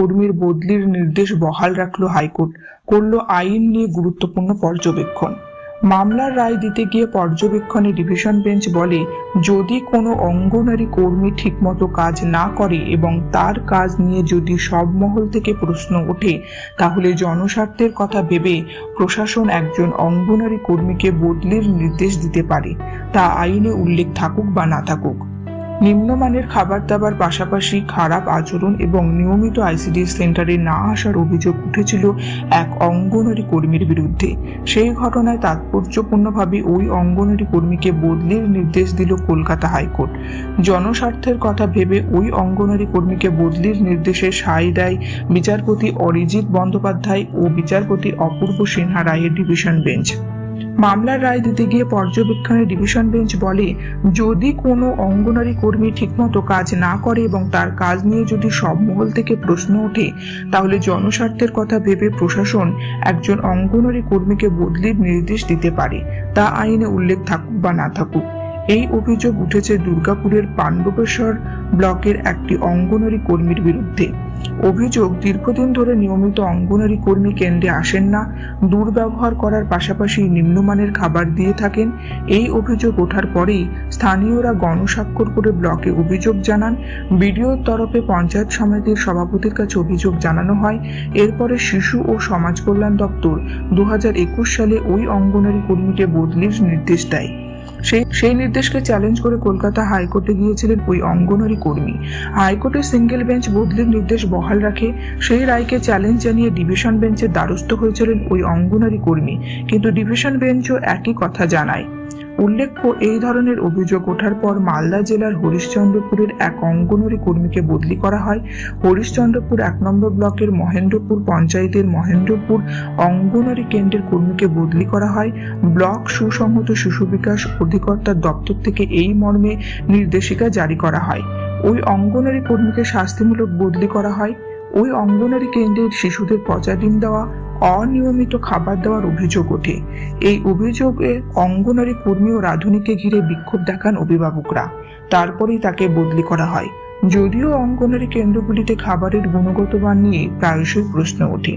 কর্মীর বদলির নির্দেশ বহাল রাখল হাইকোর্ট, করল আইন নিয়ে গুরুত্বপূর্ণ পর্যবেক্ষণ। মামলার রায় দিতে গিয়ে পর্যবেক্ষণে ডিভিশন বেঞ্চ বলে, যদি কোনো অঙ্গনারী কর্মী ঠিকমতো কাজ না করে এবং তার কাজ নিয়ে যদি সব মহল থেকে প্রশ্ন ওঠে, তাহলে জনস্বার্থের কথা ভেবে প্রশাসন একজন অঙ্গনারী কর্মীকে বদলির নির্দেশ দিতে পারে। তা আইনে উল্লেখ থাকুক বা না থাকুক। নিম্নমানের খাবার দাবার পাশাপাশি খারাপ আচরণ এবং নিয়মিত আইসিডিএস সেন্টারে না আসার অভিযোগ উঠেছিল এক অঙ্গনারী কর্মীর বিরুদ্ধে। সেই ঘটনায় তাৎপর্যপূর্ণভাবে ওই অঙ্গনারী কর্মীকে বদলির নির্দেশ দিল কলকাতা হাইকোর্ট। জনস্বার্থের কথা ভেবে ওই অঙ্গনারী কর্মীকে বদলির নির্দেশে সাই দেয় বিচারপতি অরিজিৎ বন্দ্যোপাধ্যায় ও বিচারপতি অপূর্ব সিনহা রায়ের ডিভিশন বেঞ্চ। মামলার রায় দিতে গিয়ে পর্যবেক্ষণে ডিভিশন বেঞ্চ বলে, যদি কোনো অঙ্গনারী কর্মী ঠিকমতো কাজ না করে এবং তার কাজ নিয়ে যদি সব মহল থেকে প্রশ্ন ওঠে, তাহলে জনস্বার্থের কথা ভেবে প্রশাসন একজন অঙ্গনারী কর্মীকে বদলির নির্দেশ দিতে পারে। তা আইনে উল্লেখ থাকুক বা না থাকুক। এই অভিযোগ উঠেছে দুর্গাপুরের পাণ্ডবেশ্বর ব্লকের একটি অঙ্গনারী কর্মীর বিরুদ্ধে। অভিযোগ দীর্ঘদিন ধরে নিয়মিত অঙ্গনারী কর্মী কেন্দ্রে আসেন না, দুর্ব্যবহার করার পাশাপাশি নিম্নমানের খাবার দিয়ে থাকেন। এই অভিযোগ ওঠার পরেই স্থানীয়রা গণস্বাক্ষর করে ব্লকে অভিযোগ জানান। বিডিওর তরফে পঞ্চায়েত সমিতির সভাপতির কাছে অভিযোগ জানানো হয়। এরপরে শিশু ও সমাজ কল্যাণ দপ্তর দু হাজার একুশ সালে ওই অঙ্গনারী কর্মীকে বদলির নির্দেশ দেয়। সেই সেই নির্দেশকে চ্যালেঞ্জ করে কলকাতা হাইকোর্টে গিয়েছিলেন ওই অঙ্গনারী কর্মী। হাইকোর্টের সিঙ্গেল বেঞ্চ বদলির নির্দেশ বহাল রাখে, সেই রায়কে চ্যালেঞ্জ জানিয়ে ডিভিশন বেঞ্চের দ্বারস্থ হয়েছিলেন ওই অঙ্গনারী কর্মী। কিন্তু ডিভিশন বেঞ্চও একই কথা জানায়। উল্লেখ্য, এই ধরনের অভিযোগ ওঠার পর মালদা জেলার হরিশ্চন্দ্রপুরের এক অঙ্গনওয়াড়ি কর্মীকে বদলি করা হয়। হরিশ্চন্দ্রপুর এক নম্বর ব্লকের মহেন্দ্রপুর পঞ্চায়েতের মহেন্দ্রপুর অঙ্গনওয়াড়ি কেন্দ্রের কর্মীকে বদলি করা হয়। ব্লক সুসংহত শিশু বিকাশ অধিকর্তার দপ্তর থেকে এই মর্মে নির্দেশিকা জারি করা হয়। ওই অঙ্গনওয়াড়ি কর্মীকে শাস্তিমূলক বদলি করা হয়। ওই অঙ্গনওয়াড়ি কেন্দ্রের শিশুদের পচা ডিম দেওয়া অনিয়মিত খাবার দেওয়ার অভিযোগ ওঠে। এই অভিযোগে অঙ্গনারী কর্মী ও রাধুনীকে ঘিরে বিক্ষোভ দেখান অভিভাবকরা। তারপরেই তাকে বদলি করা হয়। যদিও অঙ্গনারী কেন্দ্রগুলিতে খাবারের গুণগত মান নিয়ে প্রায়শই প্রশ্ন ওঠে।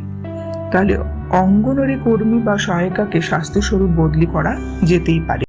তাহলে অঙ্গনারী কর্মী বা সহায়িকাকে স্বাস্থ্যস্বরূপ বদলি করা যেতেই পারে।